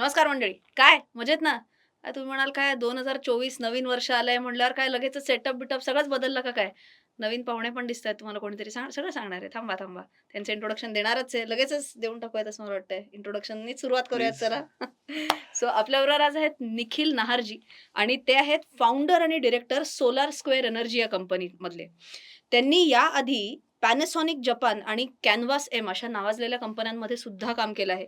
नमस्कार मंडळी. काय? मजेत ना? काय तुम्ही म्हणाल काय दोन हजार चोवीस नवीन वर्ष आलंय म्हणल्यावर काय लगेच सेटअप बिटअप सगळंच बदललं का काय? नवीन पाहुणे पण दिसत आहेत तुम्हाला कोणीतरी सांग सगळं सांगणार आहे. थांबा थांबा. त्यांचं इंट्रोडक्शन देणारच आहे. लगेचच देऊन टाकूयात असं मला वाटतंय. इंट्रोडक्शननीच सुरुवात करूयात. चला. सो आपल्याबरोबर आज आहेत निखिल नहारजी आणि ते आहेत फाउंडर आणि डिरेक्टर सोलार स्क्वेअर एनर्जी या कंपनी मधले त्यांनी याआधी पॅनासॉनिक जपान आणि कॅनव्हास एम अशा नावाजलेल्या कंपन्यांमध्ये सुद्धा काम केलं आहे.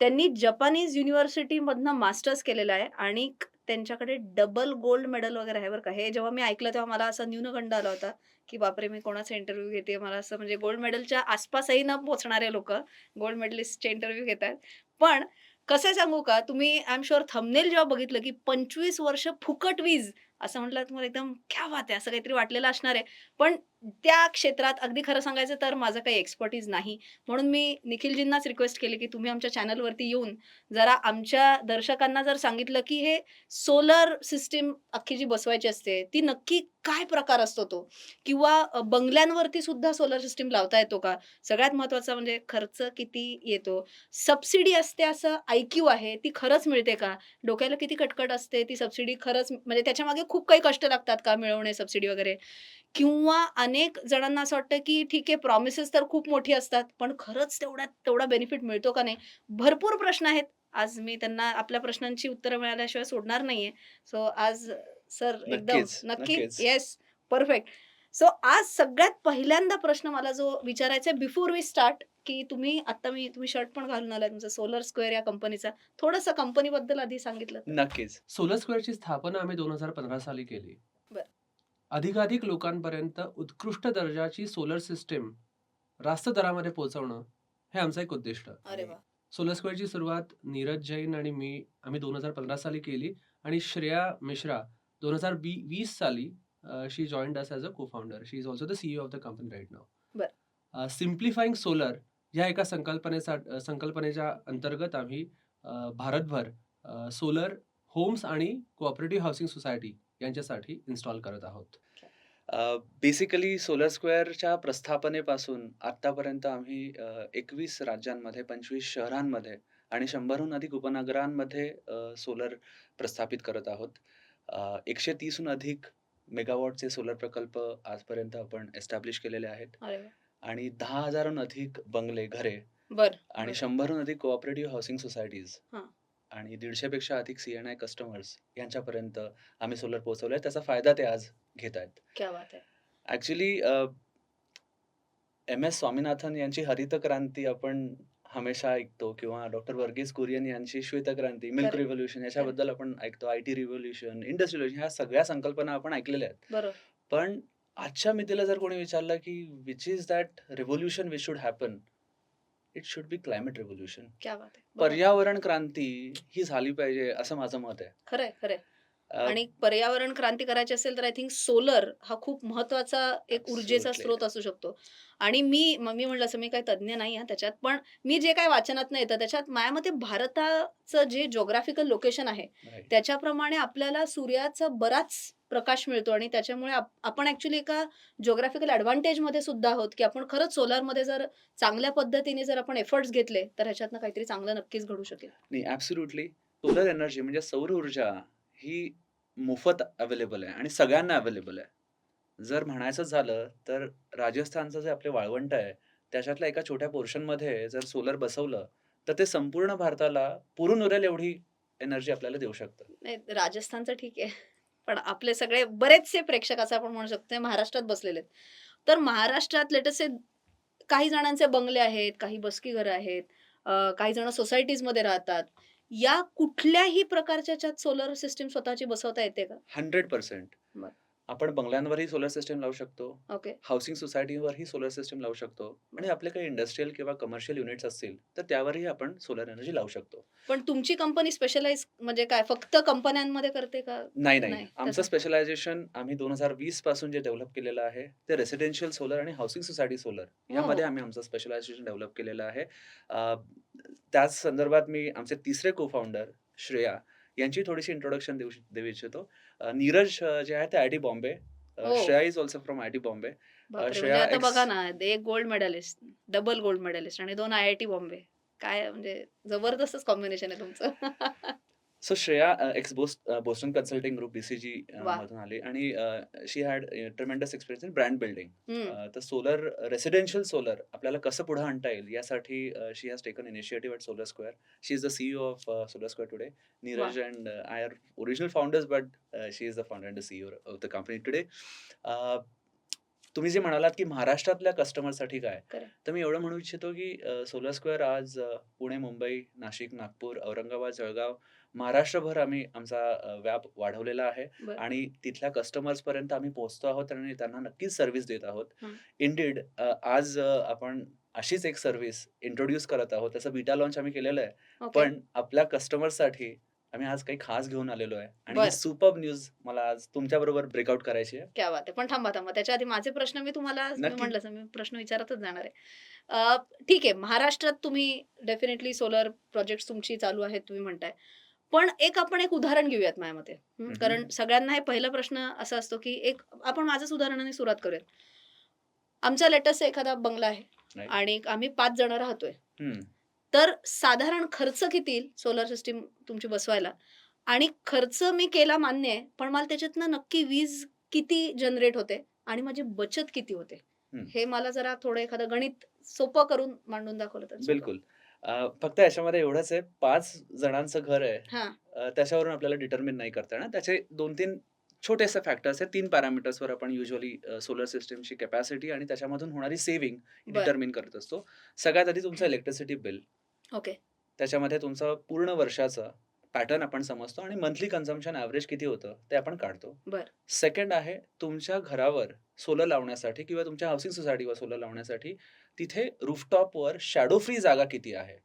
त्यांनी जपानीज युनिव्हर्सिटीमधनं मास्टर्स केलेलं आहे आणि त्यांच्याकडे डबल गोल्ड मेडल वगैरे आहे बरं का. हे जेव्हा मी ऐकलं तेव्हा मला असा न्यूनगंड आला होता की बापरे मी कोणाचा इंटरव्ह्यू घेते? मला असं म्हणजे गोल्ड मेडलच्या आसपासही न पोहोचणारे लोक गोल्ड मेडलिस्टचे इंटरव्ह्यू घेतात पण कसं सांगू का? तुम्ही आय एम शुअर थमनेल जेव्हा बघितलं की पंचवीस वर्ष फुकट वीज असं म्हटलं तुम्हाला एकदम क्या बात आहे असं काहीतरी वाटलेलं असणार आहे. पण त्या क्षेत्रात अगदी खरं सांगायचं तर माझं काही एक्सपर्टीज नाही. म्हणून मी निखिलजींनाच रिक्वेस्ट केली की तुम्ही आमच्या चॅनलवरती येऊन जरा आमच्या दर्शकांना जर सांगितलं की हे सोलर सिस्टीम अख्खी जी बसवायची असते ती नक्की काय प्रकार असतो तो? किंवा बंगल्यांवरती सुद्धा सोलर सिस्टीम लावता येतो का? सगळ्यात महत्त्वाचा म्हणजे खर्च किती येतो? सबसिडी असते असं ऐक्यू आहे ती खरंच मिळते का? डोक्याला किती कटकट असते ती सबसिडी खरंच म्हणजे त्याच्यामागे खूप काही कष्ट लागतात का मिळवणे सबसिडी वगैरे? किंवा अनेक जणांना असं वाटतं की ठीक आहे प्रॉमिसेस तर खूप मोठी असतात पण खरंच तेवढ्यात तेवढा बेनिफिट मिळतो का नाही? भरपूर प्रश्न आहेत. आज मी त्यांना आपल्या प्रश्नांची उत्तरं मिळाल्याशिवाय सोडणार नाहीये. सो आज सर एकदम नक्की. येस परफेक्ट सो आज सगळ्यात पहिल्यांदा प्रश्न मला जो विचारायचा आहे बिफोर वी स्टार्ट की तुम्ही आता मी तुम्ही शर्ट पण घालून आलाय तुमचा सोलर स्क्वेअर या कंपनीचा थोडंसं कंपनीबद्दल आधी सांगितलं. नक्कीच. सोलर स्क्वेअरची स्थापना आम्ही दोन हजार पंधरा साली केली. अधिकाधिक लोकांपर्यंत उत्कृष्ट दर्जाची सोलर सिस्टीम रास्त दरामध्ये पोहोचवणं हे आमचं एक उद्दिष्ट. अरे वा. सोलर स्क्वेअरची सुरुवात नीरज जैन आणि मी आम्ही दोन हजार पंधरा साली केली आणि श्रेया मिश्रा दोन हजार वीस साली शी joined us as a co founder she is also the CEO of the company right. Now simplifying solar ह्या एका संकल्पनेचा संकल्पनेच्या अंतर्गत आम्ही भारतभर सोलर होम्स आणि कोऑपरेटिव्ह हाऊसिंग सोसायटी यांच्यासाठी इन्स्टॉल करत आहोत. बेसिकली सोलर स्क्वेअरच्या प्रस्थापनेपासून आतापर्यंत आम्ही एकवीस राज्यांमध्ये पंचवीस शहरांमध्ये आणि शंभरहून अधिक उपनगरांमध्ये सोलर प्रस्थापित करत आहोत एकशे तीसहून अधिक मेगावॉटचे सोलर प्रकल्प आजपर्यंत आपण एस्टॅब्लिश केलेले आहेत अरे वा आणि दहा हजारहून अधिक बंगले घरे बर आणि बरं. शंभरहून अधिक कोऑपरेटिव्ह हाऊसिंग सोसायटीज हां. आणि दीडशेपेक्षा अधिक सी एन आय कस्टमर्स यांच्यापर्यंत आम्ही सोलर पोहोचवले त्याचा फायदा ते आज घेत आहेत क्या बात आहे ॲक्च्युली एम एस स्वामीनाथन यांची हरित क्रांती आपण हमेशा ऐकतो किंवा डॉक्टर वर्गीस कुरियन यांची श्वेतक्रांती मिल्क. रिव्होल्युशन याच्याबद्दल आपण ऐकतो आय टी रिव्होल्युशन इंडस्ट्रियल ह्या सगळ्या संकल्पना आपण ऐकलेल्या आहेत. पण आजच्या मितीला जर कोणी विचारलं की which is that revolution which should happen it should be climate revolution. पर्यावरण क्रांती ही झाली पाहिजे असं माझं मत आहे. खरंय खरंय अ, आणि पर्यावरण क्रांती करायची असेल तर आय थिंक सोलर हा खूप महत्त्वाचा एक ऊर्जेचा. स्रोत असू शकतो आणि मी म- मी म्हणलं असं मी काही तज्ज्ञ नाही आहे त्याच्यात पण मी जे काय वाचनात नाही येतं त्याच्यात माझ्या मते भारताचं जे जोग्राफिकल लोकेशन आहे. त्याच्याप्रमाणे आपल्याला सूर्याचा बराच प्रकाश मिळतो आणि त्याच्यामुळे आप- आपण ऍक्च्युली एका जोग्राफिकल ऍडव्हान्टेजमध्ये सुद्धा आहोत की आपण खरंच सोलारमध्ये जर चांगल्या पद्धतीने जर आपण एफर्ट्स घेतले तर ह्याच्यातनं काहीतरी चांगलं नक्कीच घडू शकेल नाही ॲब्सुल्युटली सोलर एनर्जी म्हणजे सौर ऊर्जा ही मोफत अवेलेबल आहे आणि सगळ्यांना अवेलेबल आहे. जर म्हणायचं झालं तर राजस्थानचं जे आपले वाळवंट आहे त्याच्यातल्या एका छोट्या पोर्शनमध्ये जर सोलर बसवलं तर ते संपूर्ण भारताला पुरून उरेल एवढी एनर्जी आपल्याला देऊ शकतं. नाही राजस्थानचं ठीक आहे. पण आपले सगळे बरेचसे प्रेक्षक असं आपण म्हणू शकतो महाराष्ट्रात बसलेले आहेत. तर महाराष्ट्रात लेटेस्ट काही जणांचे बंगले आहेत काही बसकी घरं आहेत काही जण सोसायटीजमध्ये राहतात या कुठल्याही प्रकारच्या याच्यात सोलर सिस्टीम स्वतःची बसवता येते का हंड्रेड पर्सेंट. आपण बंगल्यांवरही सोलर सिस्टम लावू शकतो. ओके हाऊसिंग सोसायटीवरही सोलर सिस्टम लावू शकतो. आणि आपले काही इंडस्ट्रीयल किंवा कमर्शियल युनिट्स असतील तर त्यावरही आपण सोलर एनर्जी लावू शकतो. पण तुमची कंपनी स्पेशलाइज म्हणजे काय? फक्त कंपन्यांमध्ये करते का? नाही नाही. आमचं स्पेशलायझेशन आम्ही दोन हजार वीसपासून जे डेव्हलप केलेलं आहे ते रेसिडेन्शियल सोलर आणि हाऊसिंग सोसायटी सोलर यामध्ये हो. आम्ही आमचं स्पेशलायझेशन डेव्हलप केलेलं आहे. त्याच संदर्भात मी आमचे तिसरे को फाउंडर श्रेया यांची थोडीशी इंट्रोडक्शन देऊ देऊ इच्छितो. नीरज जे आहे ते आय टी बॉम्बे. हो. Shreya is also from I T Bombay. म्हणजे आता बघा ना एक gold medalist double gold medalist आणि दोन आय आय टी बॉम्बे. काय म्हणजे जबरदस्तच कॉम्बिनेशन आहे तुमचं. सो श्रेया एक्स बोस्ट बोस्टन कन्सल्टिंग ग्रुप बीसीजी वा. मधून आली आणि she had tremendous experience in brand building hmm, तर सोलर रेसिडेन्शियल सोलर आपल्याला कसं पुढे आणता येईल यासाठी she has taken initiative at solar square she is the CEO of solar square today Neeraj and I are original founders but she is the founder and the CEO of the company today तुम्ही जे म्हणालात की महाराष्ट्रातल्या कस्टमरसाठी काय Correct. तर मी एवढं म्हणू इच्छितो की सोलर स्क्वेअर आज अ, पुणे मुंबई नाशिक नागपूर औरंगाबाद जळगाव महाराष्ट्रभर आम्ही आमचा व्याप वाढवलेला आहे. आणि तिथल्या कस्टमर्स पर्यंत आम्ही पोहोचतो आहोत आणि त्यांना नक्कीच सर्व्हिस देत आहोत. इंडीड आज आपण अशीच एक सर्व्हिस इंट्रोड्यूस करत आहोत. त्याचं बीटा लॉन्च आम्ही केलेलं आहे. पण आपल्या कस्टमर्ससाठी आम्ही आज काही खास घेऊन आलेलो आहे. आणि सुपर न्यूज मला आज तुमच्या बरोबर ब्रेकआउट करायची आहे. क्या बात आहे. पण थांबा थांबा. त्याच्या आधी माझे प्रश्न मी तुम्हाला मी नक्की. म्हणलं मी प्रश्न विचारतच जाणार आहे. ठीक आहे. महाराष्ट्रात तुम्ही डेफिनेटली सोलर प्रोजेक्ट तुमची चालू आहेत तुम्ही म्हणताय. पण एक आपण एक उदाहरण घेऊयात माझ्या मते. कारण सगळ्यांना हे पहिला प्रश्न असा असतो की एक आपण माझ्याच उदाहरणाने सुरुवात करूयात आमचा लेटेस्ट एखादा बंगला आहे. आणि आम्ही पाच जण राहतोय. तर साधारण खर्च किती येईल सोलर सिस्टीम तुमची बसवायला आणि खर्च मी केला मान्य आहे पण मला त्याच्यातनं नक्की वीज किती जनरेट होते आणि माझी बचत किती होते. हे मला जरा थोडं एखादं गणित सोपं करून मांडून दाखवलं. बिलकुल अ, फक्त याच्यामध्ये एवढंच आहे पाच जणांचं घर आहे. हा. अ, त्याच्यावरून आपल्याला डिटर्मिन नाही करता येणार. त्याचे दोन तीन छोटेसे फॅक्टर्स आहेत. तीन पॅरामीटर्सवर आपण युजली सोलर सिस्टमची कॅपॅसिटी आणि त्याच्यामधून होणारी सेव्हिंग बर. डिटर्मिन करत असतो. सगळ्यात आधी तुमचं इलेक्ट्रिसिटी बिल ओके त्याच्यामध्ये तुमचं पूर्ण वर्षाचं पॅटर्न आपण समजतो आणि मंथली कन्झम्पशन ॲव्हरेज किती होतं ते आपण काढतो. बर. सेकंड आहे तुमच्या घरावर सोलर लावण्यासाठी किंवा तुमच्या हाऊसिंग सोसायटीवर सोलर लावण्यासाठी तिथे रूफटॉपवर शॅडो फ्री जागा किती आहे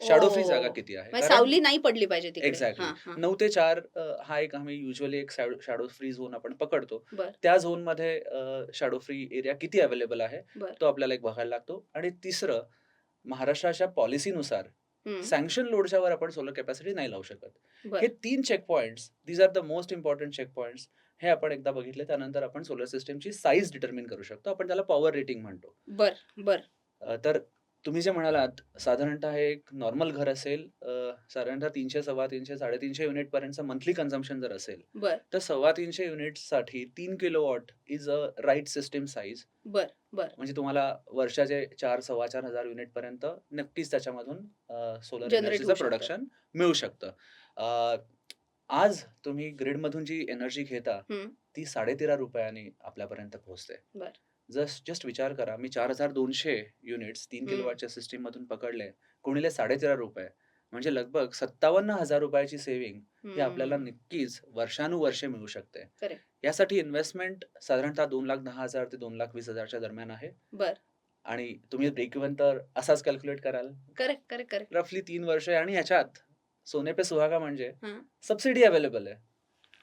शॅडो फ्री. जागा किती आहे म्हणजे सावली नाही पडली पाहिजे हा. नऊ ते चार हा एक आम्ही युजली एक शॅडो फ्री झोन आपण पकडतो. त्या झोनमध्ये शॅडो फ्री एरिया किती अवेलेबल आहे. तो आपल्याला एक बघायला लागतो आणि तिसरं महाराष्ट्राच्या पॉलिसीनुसार सँक्शन लोडच्या वर आपण सोलर कॅपॅसिटी नाही लावू शकत. हे तीन check points these are the most important check points हे आपण एकदा बघितले त्यानंतर आपण सोलर सिस्टमची साईज डिटर्मिन करू शकतो. आपण त्याला पॉवर रेटिंग म्हणतो. बर बर. अ, तर तुम्ही जे म्हणालात साधारणतः हे एक नॉर्मल घर असेल अ, साधारणतः तीनशे सव्वा तीनशे साडेतीनशे युनिट पर्यंतचं मंथली कन्झम्पन जर असेल बर. तर सव्वा तीनशे युनिट्ससाठी तीन kilo watt is a right system size बर बर. म्हणजे तुम्हाला वर्षाचे चार सव्वा चार हजार युनिट पर्यंत नक्कीच त्याच्यामधून सोलर Generate एनर्जीचं शकतं. प्रोडक्शन मिळू शकतं. अ, आज तुम्ही ग्रीडमधून जी एनर्जी घेता हम्म. ती साडेतेरा रुपयाने आपल्यापर्यंत पोहोचते बर. जस्ट जस्ट विचार करा मी चार हजार दोनशे युनिट्स तीन हम्म. किलो वॉटच्या सिस्टीम मधून पकडले कोणीले साडेतेरा रुपये म्हणजे लगभग सत्तावन्न हजार रुपयाची सेव्हिंग ही आपल्याला नक्कीच वर्षानुवर्षे मिळू शकते Correct. यासाठी इन्व्हेस्टमेंट साधारणतः दोन लाख दहा हजार ते दोन लाख वीस हजारच्या दरम्यान आहे बर आणि तुम्ही ब्रेक इव्हन तर असाच कॅल्क्युलेट कराल करेक्ट करेक्ट करेक्ट रफली तीन वर्ष आणि ह्याच्यात सोने पे सुहागा म्हणजे हा. सबसिडी अवेलेबल आहे.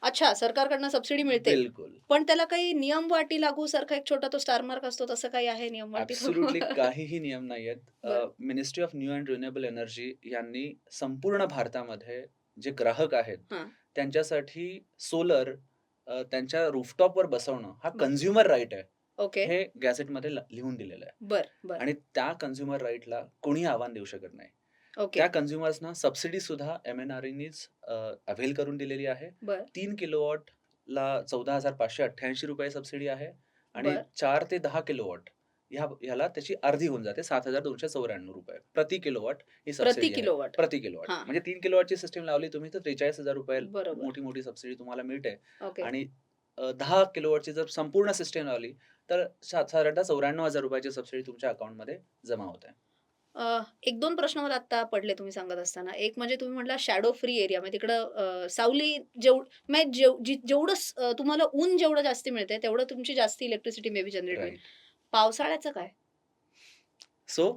अच्छा सरकारकडनं सबसिडी मिळते. बिलकुल. पण त्याला काही नियम वाटी लागू सारखा एक छोटा तो स्टार मार्क असतो तसं काही आहे नियम वाटी? ऍब्सोल्युटली काहीही नियम नाहीयेत. बरं. Ministry of new and renewable energy यांनी संपूर्ण भारतामध्ये जे ग्राहक आहेत हां. त्यांच्यासाठी सोलर त्यांच्या रूफटॉपवर बसवणं हा बरं. कन्झ्युमर राईट आहे. ओके हे गॅझेटमध्ये ल- लिहून दिलेलं आहे. बर बर. आणि त्या कन्झ्युमर राईटला कोणी आव्हान देऊ शकत नाही. ओके. त्या कन्झ्युमर्सना सबसिडी सुद्धा एम एन आर अवेल करून दिलेली आहे. बर. तीन किलोवॉट ला चौदा हजार पाचशे अठ्ठ्याऐंशी रुपये सबसिडी आहे आणि बर. चार ते दहा किलोवॉट ह्या ह्याला त्याची अर्धी होऊन जाते सात हजार दोनशे चौऱ्याण्णव रुपये. प्रति किलोवॉट ही प्रति सबसिडी आहे. किलोवॉट. प्रति किलोवॉट. हां. म्हणजे तीन किलोवॉटची सिस्टीम लावली तुम्ही तर त्रेचाळीस हजार रुपये बरोबर. मोठी मोठी सबसिडी तुम्हाला मिळते. ओके. आणि अ, दहा किलोवॉटची जर संपूर्ण सिस्टीम लावली तर सा- साधारणतः चौऱ्याण्णव हजार रुपयाची सबसिडी तुमच्या अकाउंटमध्ये जमा होते. एक दोन प्रश्न मला आता पडले तुम्ही सांगत असताना. एक म्हणजे तुम्ही म्हटला शॅडो फ्री एरिया म्हणजे तिकडं सावली म्हणजे जेव जी- जेवढं तुम्हाला ऊन जेवढं जास्ती मिळते तेवढं तुमची जास्ती इलेक्ट्रिसिटी मे बी जनरेट होईल. पावसाळ्याचं काय? सो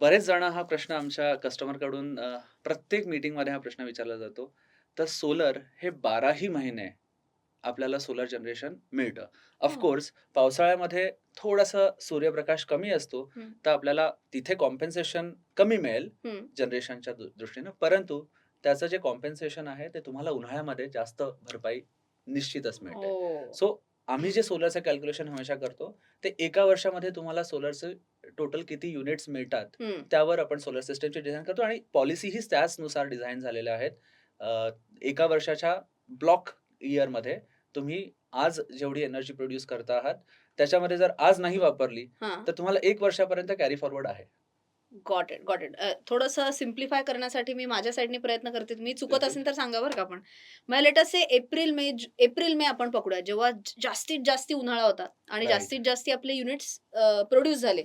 बरेच जण हा प्रश्न आमच्या कस्टमरकडून अ, प्रत्येक मीटिंगमध्ये हा प्रश्न विचारला जातो. तर सोलर हे बाराही महिने आपल्याला सोलर जनरेशन मिळतं. हो. ऑफकोर्स पावसाळ्यामध्ये थोडासा सूर्यप्रकाश कमी असतो हम्म. तर आपल्याला तिथे कॉम्पेन्सेशन कमी मिळेल हम्म. जनरेशनच्या दृ- दृष्टीनं परंतु त्याचं जे कॉम्पेन्सेशन आहे ते तुम्हाला उन्हाळ्यामध्ये जास्त भरपाई निश्चितच मिळते. सो आम्ही जे सोलरचं कॅल्क्युलेशन हमेशा करतो ते एका वर्षामध्ये तुम्हाला सोलरचे टोटल किती युनिट्स मिळतात हम्म. त्यावर आपण सोलर सिस्टमची डिझाईन करतो आणि पॉलिसीही त्याचनुसार डिझाईन झालेल्या आहेत अ, एका वर्षाच्या ब्लॉक इयरमध्ये तुम्ही आज जेवढी एनर्जी प्रोड्यूस करता आहात त्याच्यामध्ये जर आज नाही वापरली हा. तर तुम्हाला एक वर्षापर्यंत कॅरी फॉरवर्ड आहे. गॉट इट गॉट इट थोडंसं सिम्प्लिफाय करण्यासाठी मी माझ्या साईडने प्रयत्न करते. मी चुकत बिलकुल. असेल तर सांगा बरं का आपण मग लेटस से एप्रिल मे ज- एप्रिल मे आपण पकडूया. जेव्हा ज- जास्तीत जास्ती उन्हाळा होता आणि Right. जास्तीत जास्ती आपले युनिट्स प्रोड्यूस झाले.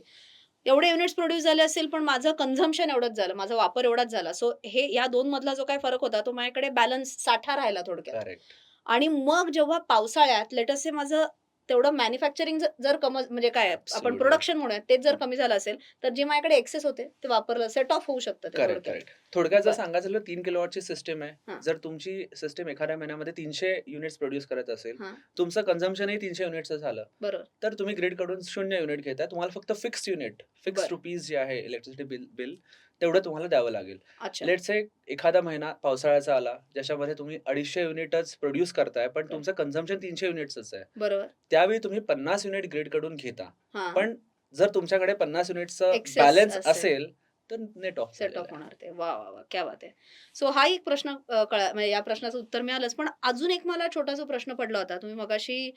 एवढे युनिट्स प्रोड्यूस झाले असेल पण माझं कन्झम्पशन एवढंच झालं. माझा वापर एवढाच झाला. सो हे या दोन मधला जो काय फरक होता तो माझ्याकडे बॅलन्स साठा राहिला थोडक्यात. करेक्ट आणि मग जेव्हा पावसाळ्यात लेटस से माझं तेवढं मॅन्युफॅक्चरिंग जर कम म्हणजे काय आपण. प्रोडक्शन म्हणूया तेच जर कमी झालं असेल तर जे माझ्याकडे एक्सेस होते ते वापरलं सेट ऑफ होऊ शकतं ते करेक्ट थोडक्यात. जर. सांगायचं झालं तीन किलोवॉटची सिस्टम आहे. जर तुमची सिस्टम एखाद्या महिन्यामध्ये तीनशे युनिट्स प्रोड्यूस करत असेल. तुमचं कन्झम्पशनही तीनशे युनिटचं झालं बरोबर तर तुम्ही ग्रीडकडून शून्य युनिट घेताय तुम्हाला फक्त फिक्स युनिट फिक्स. रुपीज जे आहे इलेक्ट्रिसिटी बिल बिल तेवढं तुम्हाला द्यावं लागेल. अच्छा. लेट्स से एखादा महिना पावसाळ्याचा आला ज्याच्यामध्ये तुम्ही अडीचशे युनिटच प्रोड्यूस करताय पण बरं. तुमचं कन्झम्पन तीनशे युनिट्सच आहे. बरोबर. त्यावेळी तुम्ही पन्नास युनिट ग्रीडकडून घेता. हा. पण जर तुमच्याकडे पन्नास युनिटचं बॅलन्स असेल. तर नेट ऑफ सेट ऑफ होणार ते. वा वा वा. क्या बात आहे. सो हा एक प्रश्न कळा म्हणजे या प्रश्नाचं उत्तर मिळालंच. पण अजून एक मला छोटासा प्रश्न पडला होता. तुम्ही मगाशी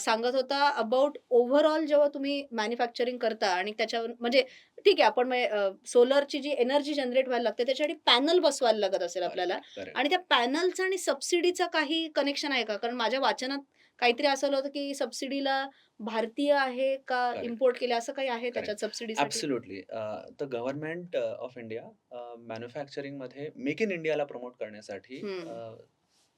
सांगत होता अबाउट ओव्हरऑल जेव्हा तुम्ही मॅन्युफॅक्चरिंग करता आणि त्याच्यावर म्हणजे ठीक आहे आपण सोलरची जी एनर्जी जनरेट व्हायला लागते त्याच्यासाठी पॅनल बसवायला लागत असेल आपल्याला. आणि त्या पॅनलचं आणि सबसिडीचं काही कनेक्शन आहे का? कारण माझ्या वाचनात काहीतरी असं होतं की सबसिडीला भारतीय आहे का Correct. इम्पोर्ट केले असं काही आहे त्याच्यात सबसिडीसाठी? Absolutely the government of India मॅन्युफॅक्चरिंगमध्ये make in इंडियाला प्रमोट करण्यासाठी हम्म. अ,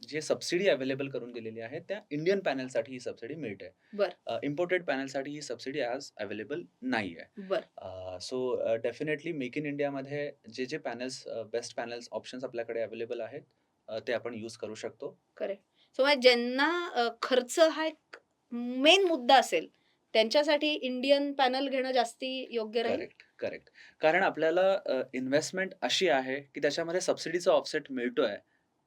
जे सबसिडी अवेलेबल करून दिलेली आहे त्या इंडियन पॅनलसाठी ही सबसिडी मिळते. बर. इम्पोर्टेड पॅनलसाठी ही सबसिडी आज अवेलेबल नाही आहे. बर. सो डेफिनेटली मेक इन इंडियामध्ये जे जे पॅनल्स बेस्ट पॅनल्स ऑप्शन्स आपल्याकडे अवेलेबल आहेत अ, ते आपण यूज करू शकतो. सो म्हणजे ज्यांना अ, खर्च हा एक मेन मुद्दा असेल त्यांच्यासाठी इंडियन पॅनल घेणं जास्ती योग्य राहील करेक्ट करेक्ट कारण आपल्याला इन्व्हेस्टमेंट अशी आहे की त्याच्यामध्ये सबसिडीचा ऑफसेट मिळतोय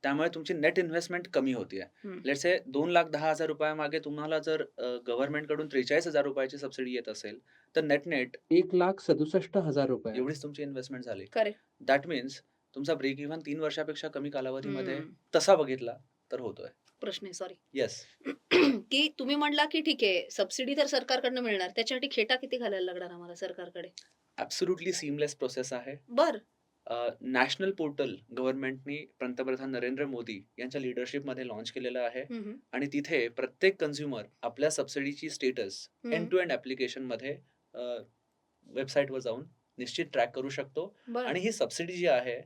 त्यामुळे तुमची नेट इन्व्हेस्टमेंट कमी हम्म. लेट्स से दोन लाख दहा हजार रुपयामागे तुम्हाला जर गव्हर्नमेंटकडून त्रेचाळीस हजार रुपयाची सबसिडी येत असेल तर नेट नेट एक लाख सदुसष्ट हजार रुपये एवढीच तुमची इन्व्हेस्टमेंट झाली Correct. दॅट मीन्स तुमचा ब्रेक इव्हन तीन वर्षापेक्षा कमी कालावधीमध्ये हम्म. तसा बघितला तर होतोय प्रश्न आहे सॉरी येस की तुम्ही म्हणला की ठीक आहे सबसिडी तर सरकारकडनं मिळणार त्याच्यासाठी खेटा किती घालायला लागणार आम्हाला सरकारकडे? ऍब्सोल्युटली सीमलेस प्रोसेस आहे. बर. नॅशनल पोर्टल गव्हर्नमेंटनी पंतप्रधान नरेंद्र मोदी यांच्या लिडरशिपमध्ये लॉन्च केलेलं आहे. आणि तिथे प्रत्येक कन्झ्युमर आपल्या सबसिडीची स्टेटस. एंड टू एंड ऍप्लिकेशनमध्ये वेबसाईटवर जाऊन निश्चित ट्रॅक करू शकतो. आणि ही सबसिडी जी आहे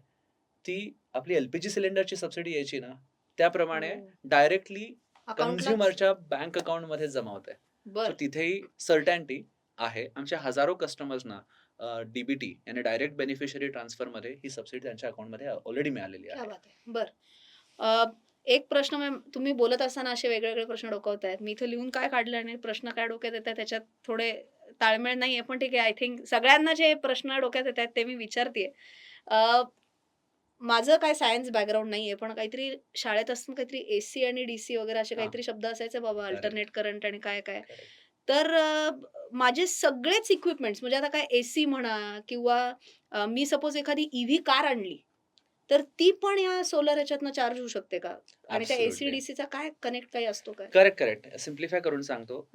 ती आपली एलपीजी सिलेंडरची सबसिडी यायची ना त्याप्रमाणे. डायरेक्टली कन्झ्युमरच्या बँक अकाउंटमध्ये जमा होते बर. तिथेही सर्टॅनिटी आहे. आमच्या हजारो कस्टमर्सना डीबीटी याने डायरेक्ट बेनिफिशरी ट्रान्सफरमध्ये ही सबसिडी त्यांच्या अकाउंटमध्ये ऑलरेडी मिळालेली क्या आहे बात आहे. बर. एक प्रश्न मॅम तुम्ही बोलत असताना असे वेगवेगळे प्रश्न डोकावत आहेत मी इथं लिहून काय काढलं आणि प्रश्न काय डोक्यात येतात त्याच्यात थोडे ताळमेळ नाहीये पण ठीक आहे. आय थिंक सगळ्यांना जे प्रश्न डोक्यात येत आहेत ते मी विचारते माझं काय सायन्स बॅकग्राऊंड नाहीये पण काहीतरी शाळेत असताना काहीतरी एसी आणि डीसी वगैरे असे. काहीतरी शब्द असायचे बाबा. अल्टरनेट करंट आणि काय काय. तर माझे सगळेच इक्विपमेंट्स म्हणजे आता काय एसी म्हणा किंवा मी सपोज एखादी ईव्ही कार आणली तर ती पण या सोलर ह्याच्यातनं चार्ज होऊ शकते का आणि त्या एसी. डीसीचा काय कनेक्ट काही असतो काय करेक्ट करेक्ट सिम्प्लिफाय करून सांगतो.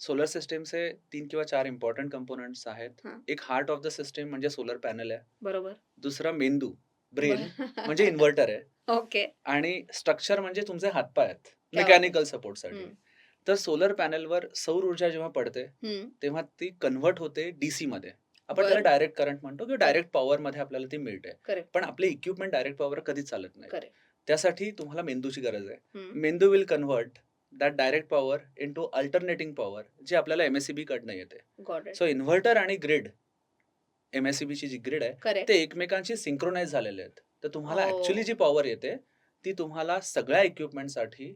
सोलर सिस्टमचे तीन किंवा चार इम्पॉर्टंट कंपोनंट्स आहेत. एक हार्ट ऑफ द सिस्टम म्हणजे सोलर पॅनल आहे बरोबर दुसरा मेंदू ब्रेन म्हणजे इन्व्हर्टर आहे. ओके. आणि स्ट्रक्चर म्हणजे तुमचे हातपाय आहेत क्या मेकॅनिकल सपोर्टसाठी. हम्म. तर सोलर पॅनलवर सौर ऊर्जा जेव्हा पडते तेव्हा ती कन्व्हर्ट होते डीसी मध्ये. आपण त्याला. डायरेक्ट करंट म्हणतो किंवा डायरेक्ट पॉवर मध्ये आपल्याला ती मिळते. Correct. पण आपले इक्विपमेंट डायरेक्ट पॉवर कधीच चालत नाही. Correct. त्यासाठी तुम्हाला मेंदूची गरज आहे. मेंदू will convert that direct power into alternating power जी आपल्याला एमएससीबी कडनं येते. सो इन्व्हर्टर आणि ग्रिड एमएससीबी ची जी ग्रिड आहे ते एकमेकांशी सिंक्रोनाइज झालेले आहेत तर तुम्हाला Oh. ऍक्च्युली जी पॉवर येते ती तुम्हाला सगळ्या इक्विपमेंटसाठी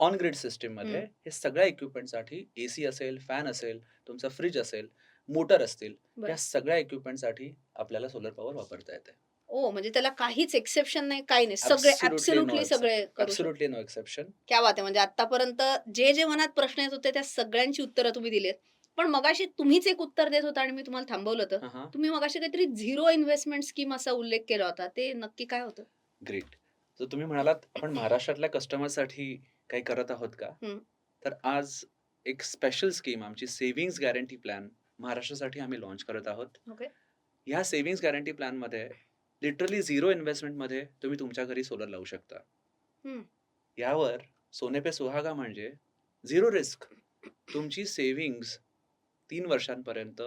ऑन ग्रिड सिस्टीममध्ये हम्म. हे सगळ्या इक्विपमेंटसाठी एसी असेल फॅन असेल तुमचा फ्रीज असेल मोटर असतील बरं. या सगळ्या इक्विपमेंटसाठी आपल्याला सोलर पॉवर वापरता येते ओ म्हणजे त्याला काहीच एक्सेप्शन नाही काही नाही सगळे Absolutely no ऍब्सोल्युटली exception. सगळे करू शकतो ऍब्सोल्युटली नो एक्सेप्शन क्या बात आहे म्हणजे आतापर्यंत जे जे मनात प्रश्न येत होते त्या सगळ्यांची उत्तरं तुम्ही दिलीत पण मगाशी तुम्हीच एक उत्तर देत होता आणि मी तुम्हाला थांबवलं होतं. तुम्ही मगाशी काहीतरी झिरो इन्व्हेस्टमेंट स्कीम असा उल्लेख केला होता. ते नक्की काय होतं? ग्रेट. तर तुम्ही म्हणालात आपण महाराष्ट्रातल्या कस्टमरसाठी काही करत आहोत का. तर आज एक स्पेशल स्कीम आमची सेव्हिंग्स गॅरंटी प्लॅन महाराष्ट्रासाठी आम्ही लॉन्च करत आहोत. ह्या सेव्हिंग्स गॅरंटी प्लॅनमध्ये लिटरली झिरो इन्व्हेस्टमेंटमध्ये तुम्ही तुमच्या घरी सोलर लावू शकता. यावर सोने पे सुहागा म्हणजे झिरो रिस्क तुमची सेव्हिंग्स तीन वर्षांपर्यंत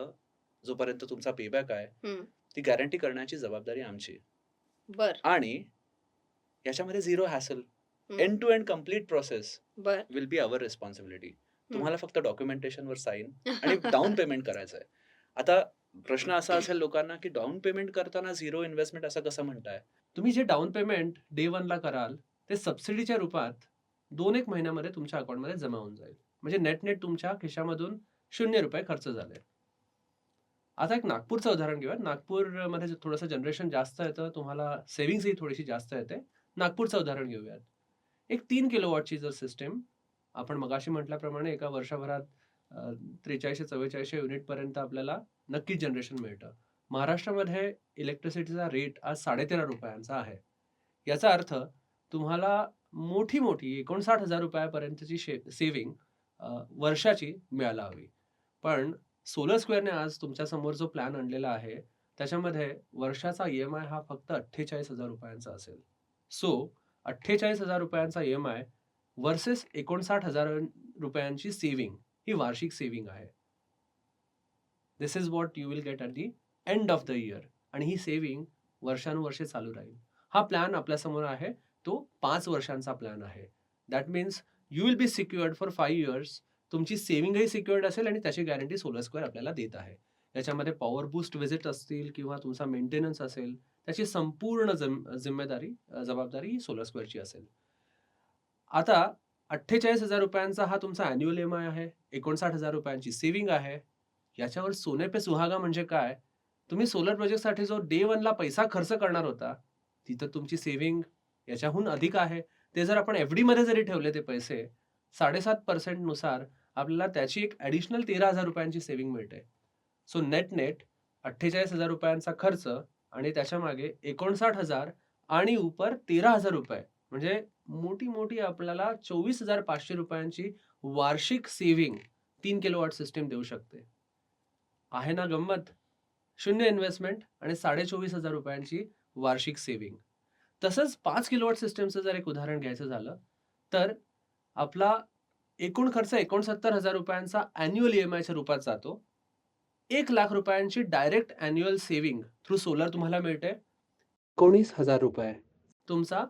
जोपर्यंत तुमचा पेबॅक आहे. ती गॅरंटी करण्याची जबाबदारी आमची बर. आणि याच्यामध्ये zero hassle. End to end complete process will be our responsibility तुम्हाला फक्त डॉक्युमेंटेशनवर साईन आणि डाऊन पेमेंट करायचं आहे आता प्रश्न असा असेल लोकांना की डाऊन पेमेंट करताना झिरो इन्व्हेस्टमेंट असं कसं म्हणताय? तुम्ही जे डाऊन पेमेंट डे वनला कराल ते सबसिडीच्या रूपात दोन एक महिन्यामध्ये तुमच्या अकाउंटमध्ये जमा होऊन जाईल. म्हणजे नेट नेट तुमच्या खिशामधून शून्य रुपये खर्च झाले. आता एक नागपूरचं उदाहरण घेऊया. नागपूरमध्ये थोडंसं जनरेशन जास्त येतं तुम्हाला सेव्हिंग्सही थोडीशी जास्त येते. नागपूरचं उदाहरण घेऊयात. एक तीन किलो वॉटची जर सिस्टीम आपण मगाशी म्हटल्याप्रमाणे एका वर्षभरात त्रेचाळीसशे चव्वेचाळीसशे युनिटपर्यंत आपल्याला नक्कीच जनरेशन मिळतं. महाराष्ट्रामध्ये इलेक्ट्रिसिटीचा रेट आज साडेतेरा रुपयांचा आहे. याचा अर्थ तुम्हाला मोठी मोठी एकोणसाठ हजार रुपयापर्यंतची शे सेविंग वर्षाची मिळायला हवी. पण सोलर स्क्वेअरने आज तुमच्यासमोर जो प्लॅन आणलेला आहे त्याच्यामध्ये वर्षाचा ई एम आय हा फक्त अठ्ठेचाळीस हजार रुपयांचा असेल. सो अठ्ठेचाळीस हजार रुपयांचा ई एम आय वर्सेस एकोणसाठ हजार रुपयांची सेव्हिंग ही वार्षिक सेव्हिंग आहे. This is what you will get at the end of the year आणि ही सेव्हिंग वर्षानुवर्षे चालू राहील. हा प्लॅन आपल्यासमोर आहे तो पाच वर्षांचा प्लॅन आहे. That means you will be secured for five years तुमची सेव्हिंगही सिक्युअर्ड असेल आणि त्याची गॅरंटी सोलर स्क्वेअर आपल्याला देत आहे. याच्यामध्ये पॉवर बूस्ट व्हिजिट असतील किंवा तुमचा मेंटेनन्स असेल त्याची संपूर्ण जिम जिम्मेदारी जबाबदारी सोलर स्क्वेअरची असेल. आता अठ्ठेचाळीस हजार रुपयांचा हा तुमचा अॅन्युअल एम आय आहे एकोणसाठ हजार रुपयांची सेव्हिंग आहे. याच्यावर सोने पे सुहागा म्हणजे काय? तुम्ही सोलर प्रोजेक्टसाठी जो डे वनला पैसा खर्च करणार होता तिथं तुमची सेव्हिंग याच्याहून अधिक आहे. ते जर आपण एफमध्ये जरी ठेवले ते पैसे साडेसात पर्सेंटनुसार आपल्याला त्याची एक ॲडिशनल तेरा हजार रुपयांची सेव्हिंग मिळते सो नेट नेट अठ्ठेचाळीस हजार रुपयांचा खर्च आणि त्याच्यामागे एकोणसाठ हजार आणि उपर तेरा हजार रुपये. म्हणजे मोठी मोठी आपल्याला चोवीस हजार पाचशे रुपयांची वार्षिक सेव्हिंग तीन किलोवॉट सिस्टीम देऊ शकते. आहे ना गंमत? शून्य इन्व्हेस्टमेंट आणि साडे चोवीस हजार रुपयांची वार्षिक सेव्हिंग तसंच पाच किलोवॉट सिस्टीमचं जर एक उदाहरण घ्यायचं झालं तर आपला एकूण खर्च एकोणसत्तर हजार रुपयांचा अॅन्युअल ई एम आयच्या रूपात जातो. एक लाख रुपयांची direct annual saving through solar तुम्हाला मिळते. एकोणीस हजार रुपये. तुमचा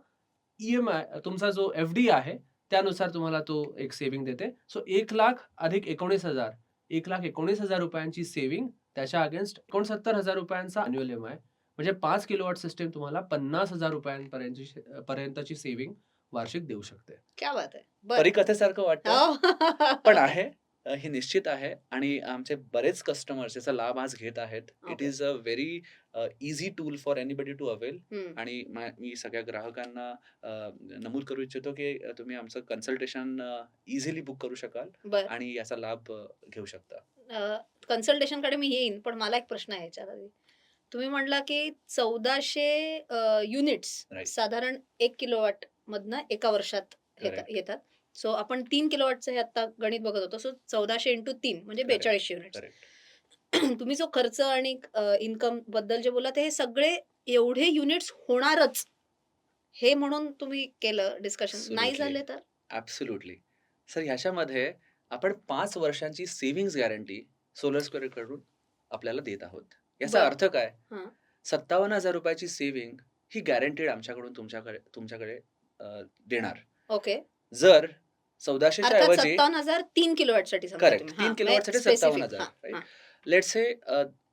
ई एम आय तुमचा जो एफ डी आहे त्यानुसार तुम्हाला तो एक सेव्हिंग देते. सो एक लाख अधिक एकोणीस हजार एक लाख एकोणीस हजार रुपयांची सेव्हिंग त्याच्या अगेन्स्ट एकोणसत्तर हजार रुपयांचा अॅन्युअल एम आय म्हणजे पाच किलोवॉट सिस्टीम तुम्हाला पन्नास हजार रुपयांपर्यंतची पर्यंतची सेव्हिंग वार्षिक देऊ शकते. क्या बात आहे परिकथेसारखं वाटतं. हो. पण आहे हे निश्चित आहे आणि आमचे बरेच कस्टमर्स याचा लाभ आज घेत आहेत. It. Is a very easy tool for anybody to avail. आणि मा- सगळ्या ग्राहकांना नमूद करू इच्छितो की तुम्ही आमचं कन्सल्टेशन इझिली बुक करू शकाल आणि याचा लाभ घेऊ शकता. कन्सल्टेशनकडे मी येईन पण मला एक प्रश्न आहे याच्यात तुम्ही म्हणला की चौदाशे युनिट्स. साधारण एक किलोवॅट मधनं एका वर्षात. येतात सो आपण तीन किलोवॅटचं हे आता गणित बघत होतो सो चौदाशे इंटू तीन म्हणजे. बेचाळीसशे युनिट्स करेक्ट तुम्ही जो खर्च आणि इन्कमबद्दल जे बोला हे सगळे एवढे युनिट्स होणारच हे म्हणून तुम्ही केलं डिस्कशन नाही. झाले तर ॲब्सोल्युटली सर ह्याच्यामध्ये आपण पाच वर्षांची सेव्हिंग्स गॅरंटी सोलर स्क्वेअरकडून आपल्याला देत आहोत याचा. अर्थ काय. सत्तावन्न हजार रुपयाची सेव्हिंग ही गॅरंटीड आमच्याकडून तुमच्याकडे तुमच्याकडे अ, देणार ओके जर चौदाशेच्या अर्थात ऐवजी सत्तावन्न हजार तीन किलोवॅटसाठी समजा तुम्ही. तीन हां, किलोवॅटसाठी म्हणजे सत्तावन्न specific. हजार हां, लेट से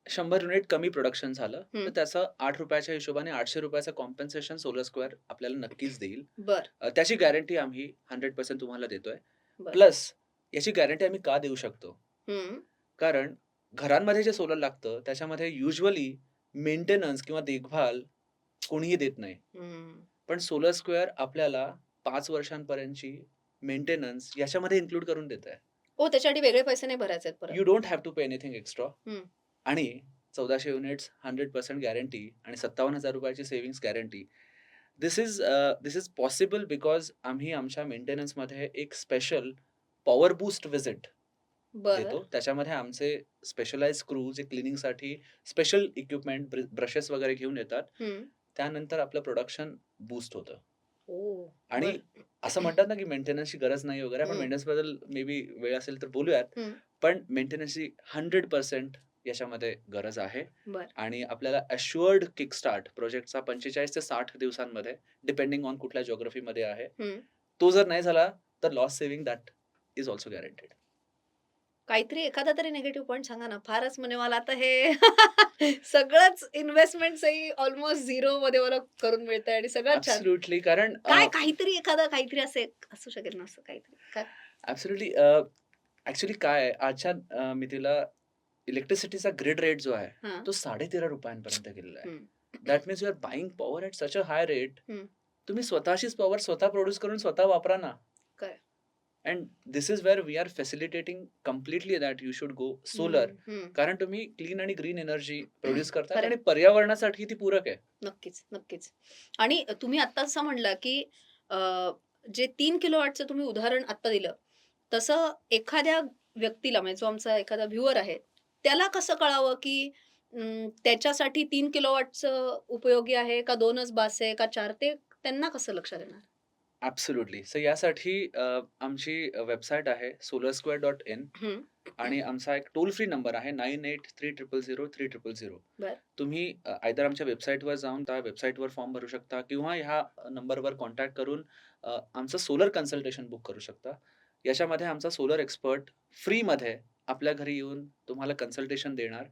शंभर युनिट कमी प्रोडक्शन झालं तर. त्याचं आठ रुपयाच्या हिशोबाने आठशे रुपयाचं कॉम्पेन्सेशन सोलर स्क्वेअर आपल्याला नक्कीच देईल बर अ, त्याची गॅरंटी आम्ही हंड्रेड पर्सेंट तुम्हाला देतोय बर. प्लस याची गॅरंटी आम्ही का देऊ शकतो हम्म. कारण घरांमध्ये जे सोलर लागतं त्याच्यामध्ये युजली मेंटेनन्स किंवा देखभाल कोणीही देत नाही हम्म. पण सोलर स्क्वेअर आपल्याला पाच वर्षांपर्यंतची मेंटेनन्स याच्यामध्ये इन्क्लूड करून देत आहे हो त्याच्यासाठी वेगळे पैसे नाही भरायचे आहेत परत. You don't have to pay anything extra hmm. आणि चौदाशे युनिट्स हंड्रेड पर्सेंट गॅरंटी आणि सत्तावन्न हजार रुपयाची savings guarantee this is this is possible because आम्ही आमच्या मेंटेनन्समध्ये एक स्पेशल पॉवर बूस्ट विजिट बरं. देतो. त्याच्यामध्ये आमचे स्पेशलाइज क्रू जे क्लिनिंगसाठी स्पेशल इक्विपमेंट ब्रशेस वगैरे घेऊन येतात. हम्म. त्यानंतर आपलं प्रोडक्शन बूस्ट होतं आणि. असं म्हणतात ना की मेंटेनन्सची गरज नाही वगैरे आपण. मेंटेनन्सबद्दल मे बी वेळ असेल तर बोलूयात. पण मेंटेनन्सची हंड्रेड पर्सेंट याच्यामध्ये गरज आहे आणि आपल्याला अश्युअर्ड किक स्टार्ट प्रोजेक्टचा पंचेचाळीस ते साठ दिवसांमध्ये डिपेंडिंग ऑन कुठल्या ज्योग्राफीमध्ये आहे. तो जर नाही झाला तर loss saving that is also guaranteed काहीतरी एखादा तरी निगेटिव्ह पॉईंट सांगा ना फारच म्हणजे मला आता हे सगळंच इन्व्हेस्टमेंटही ऑलमोस्ट झिरो मध्ये मला करून मिळतंय आणि सगळंच छान कारण काय काहीतरी एखादा काहीतरी असं असू शकेल ना असं काहीतरी काय ऍब्सोल्युटली ऍक्च्युली काय आहे, आजच्या अं, मितीला इलेक्ट्रिसिटीचा ग्रिड रेट जो आहे तो साडे तेरा रुपयांपर्यंत गेलेला आहे. That means you are buying power at such a high rate hmm. तुम्ही स्वतःशीच पॉवर स्वतः प्रोड्यूस करून स्वतः वापरा ना? And this is where we are facilitating completely that you should go solar. कारण तुम्ही क्लीन आणि ग्रीन एनर्जी प्रोड्यूस करता. आणि पर्यावरणासाठी ती पूरक आहे नक्कीच नक्कीच आणि तुम्ही आता असं म्हणला की जे तीन किलो वॅटचं तुम्ही उदाहरण आता दिलं तसं एखाद्या व्यक्तीला म्हणजे जो आमचा एखादा व्ह्युअर आहे त्याला कसं कळावं की त्याच्यासाठी तीन किलो वॅटचं उपयोगी आहे का दोनच बास आहे का चार ते त्यांना कसं लक्षात येणार ऍब्सोल्युटली सो यासाठी अं, आमची वेबसाईट आहे सोलर स्क्वेअर डॉट इन हम्म. आणि आमचा एक टोल फ्री नंबर आहे nine eight three triple zero three triple zero बर. तुम्ही आयदर आमच्या वेबसाईटवर जाऊन त्या वेबसाईटवर फॉर्म भरू शकता किंवा ह्या नंबरवर कॉन्टॅक्ट करून अ, आमचं सोलर कन्सल्टेशन बुक करू शकता. याच्यामध्ये आमचा सोलर एक्सपर्ट फ्रीमध्ये आपल्या घरी येऊन तुम्हाला कन्सल्टेशन देणार.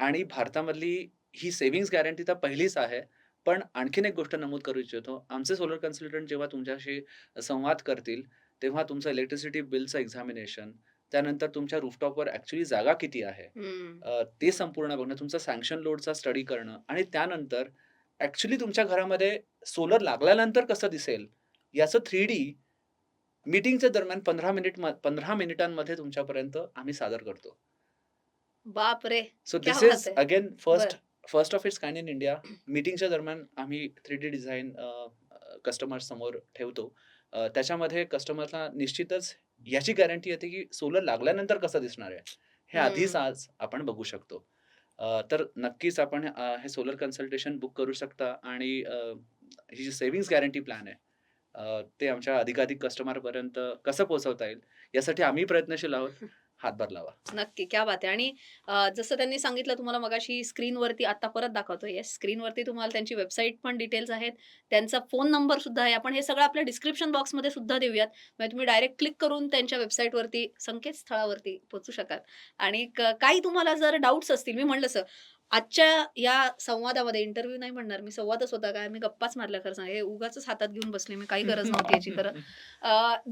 आणि भारतामधली ही सेव्हिंग्स गॅरंटी तर पहिलीच आहे. पण आणखीन एक गोष्ट नमूद करू इच्छितो. आमचे सोलर कन्सल्टंट जेव्हा तुमच्याशी संवाद करतील तेव्हा तुमचं इलेक्ट्रिसिटी बिलचं एक्झामिनेशन त्यानंतर तुमच्या रूफटॉपवर ॲक्च्युली जागा किती आहे ते संपूर्ण बघणं तुमचा सँक्शन लोडचा स्टडी करणं आणि त्यानंतर ॲक्च्युली तुमच्या घरामध्ये सोलर लागल्यानंतर कसं दिसेल याचं थ्री डी मीटिंगच्या दरम्यान पंधरा मिनिट पंधरा मिनिटांमध्ये तुमच्यापर्यंत आम्ही सादर करतो. बाप रे so this is. Again first first off it's kind in India मीटिंगच्या दरम्यान आम्ही थ्री डी डिझाईन कस्टमर समोर ठेवतो. त्याच्यामध्ये कस्टमरला निश्चितच याची गॅरंटी येते की सोलर लागल्यानंतर कसं दिसणार आहे? हे आधीच. आज आपण बघू शकतो. तर नक्कीच आपण हे सोलर कन्सल्टेशन बुक करू शकता आणि ही जी सेव्हिंग्स गॅरंटी प्लॅन आहे ते आमच्या अधिकाधिक कस्टमरपर्यंत कसं पोहोचवता येईल यासाठी आम्ही प्रयत्नशील आहोत. हातभार लावा नक्की क्या बात आहे. आणि जसं त्यांनी सांगितलं तुम्हाला मगाशी स्क्रीनवरती आता परत दाखवतो येस स्क्रीनवरती तुम्हाला त्यांची वेबसाईट पण डिटेल्स आहेत. त्यांचा फोन नंबर सुद्धा आहे. आपण हे सगळं आपल्या डिस्क्रिप्शन बॉक्समध्ये सुद्धा देऊयात. म्हणजे तुम्ही डायरेक्ट क्लिक करून त्यांच्या वेबसाईटवरती संकेतस्थळावरती पोहोचू शकाल. आणि काही तुम्हाला जर डाऊट्स असतील मी म्हणलं सर आजच्या या संवादामध्ये इंटरव्ह्यू नाही म्हणणार मी संवादच होता काय मी गप्पाच मारल्या खरं सांग हे उगाच हातात घेऊन बसले मी काही गरज नव्हती याची खरं.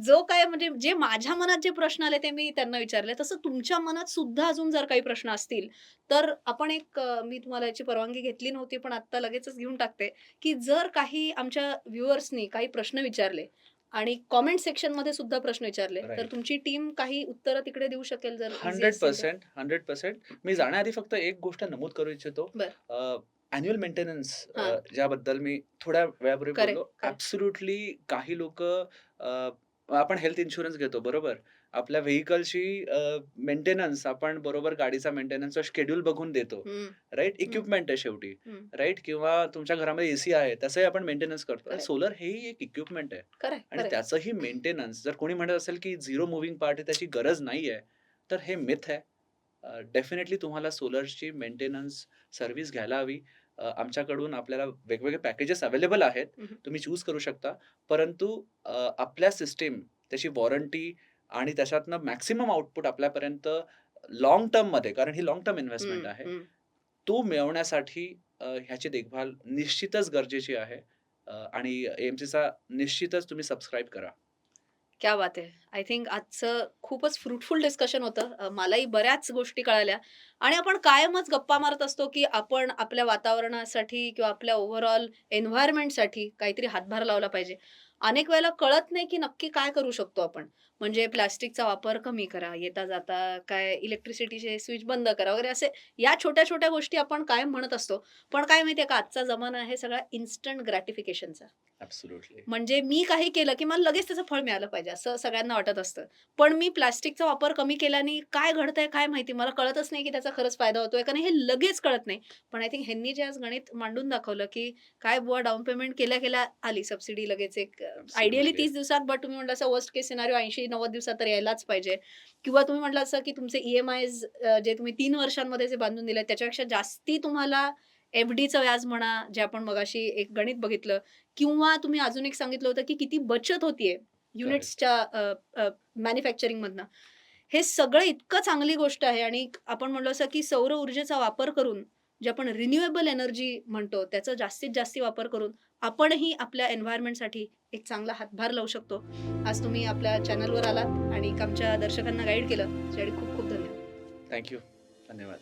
जो काय म्हणजे जे माझ्या मनात जे प्रश्न आले ते मी त्यांना विचारले. तसं तुमच्या मनात सुद्धा अजून जर काही प्रश्न असतील तर आपण एक मी तुम्हाला याची परवानगी घेतली नव्हती पण आता लगेचच घेऊन टाकते की जर काही आमच्या व्ह्युअर्सनी काही प्रश्न विचारले आणि कॉमेंट सेक्शनमध्ये सुद्धा प्रश्न विचारले तर. तुमची टीम काही उत्तरं तिकडे देऊ शकेल जर हंड्रेड. पर्सेंट हंड्रेड पर्सेंट मी जाण्याआधी फक्त एक गोष्ट नमूद करू इच्छितो. Annual maintenance. ज्याबद्दल मी थोड्या वेळापूर्वी बोललो. ऍब्सुल्युटली काही लोक आपण हेल्थ इन्शुरन्स घेतो बरोबर आपल्या व्हेकलची मेंटेनन्स आपण बरोबर गाडीचा मेंटेनन्सचा शेड्यूल बघून देतो. राईट इक्विपमेंट आहे शेवटी. राईट किंवा तुमच्या घरामध्ये एसी आहे तसंही आपण मेंटेनन्स करतो. सोलर हेही एक इक्विपमेंट आहे. आणि. त्याचंही मेंटेनन्स जर कोणी म्हणत असेल की झिरो मुव्हिंग पार्ट आहे त्याची गरज नाही आहे तर हे मिथ आहे. डेफिनेटली तुम्हाला सोलरची मेंटेनन्स सर्व्हिस घ्यायला हवी. आमच्याकडून आपल्याला वेगवेगळे पॅकेजेस अवेलेबल आहेत. तुम्ही चूज करू शकता. परंतु आपल्या सिस्टीम त्याची वॉरंटी आणि त्याच्यातनं मॅक्सिमम आउटपुट आपल्यापर्यंत लॉंग टर्ममध्ये कारण ही लॉंग टर्म इन्व्हेस्टमेंट आहे. तो मिळवण्यासाठी ह्याची देखभाल निश्चितच गरजेची आहे आणि एएमसीचा निश्चितच तुम्ही सबस्क्राईब करा. क्या बात आहे. आय थिंक आजचं खूपच फ्रुटफुल डिस्कशन होतं. मलाही बऱ्याच गोष्टी कळाल्या. आणि आपण कायमच गप्पा मारत असतो की आपण आपल्या वातावरणासाठी किंवा आपल्या ओव्हरऑल एन्व्हायरमेंटसाठी काहीतरी हातभार लावला पाहिजे. अनेक वेळेला कळत नाही की नक्की काय करू शकतो आपण. म्हणजे प्लास्टिकचा वापर कमी करा येता जाता काय इलेक्ट्रिसिटीचे स्विच बंद करा वगैरे असे या छोट्या छोट्या गोष्टी आपण कायम म्हणत असतो. पण काय माहितीये का? आजचा जमाना आहे सगळा इन्स्टंट ग्रॅटिफिकेशनचा म्हणजे मी काही केलं की मला लगेच त्याचं फळ मिळालं पाहिजे असं सगळ्यांना वाटत असतं. पण मी प्लास्टिकचा वापर कमी केल्याने काय घडतंय काय माहिती? मला कळतच नाही की त्याचा खरंच फायदा होतोय का नाही हे लगेच कळत नाही. पण आय थिंक ह्यांनी जे आज गणित मांडून दाखवलं की काय बुवा डाऊन पेमेंट केल्या केल्या आली सबसिडी लगेच एक आयडियली तीस दिवसात बट तुम्ही म्हटलं असं वर्स्ट केस सिनारिओ ऐंशी नव्वद दिवसात तर यायलाच पाहिजे. किंवा तुम्ही म्हटलं असं की तुमचे ई एम जे तुम्ही तीन वर्षांमध्ये जे बांधून दिले त्याच्यापेक्षा जास्ती तुम्हाला एफ डीचं व्याज म्हणा जे आपण मगाशी एक गणित बघितलं किंवा तुम्ही अजून एक सांगितलं होतं की किती बचत होतीये युनिट्सच्या मॅन्युफॅक्चरिंगमधनं. हे सगळं इतकं चांगली गोष्ट आहे आणि आपण म्हणलो असं की सौर ऊर्जेचा वापर करून जे आपण रिन्युएबल एनर्जी म्हणतो त्याचा जास्तीत जास्त वापर करून आपणही आपल्या एन्व्हायरमेंटसाठी एक चांगला हातभार लावू शकतो. आज तुम्ही आपल्या चॅनलवर आलात आणि आमच्या दर्शकांना गाईड केलं. त्यासाठी खूप खूप धन्यवाद. थँक्यू धन्यवाद.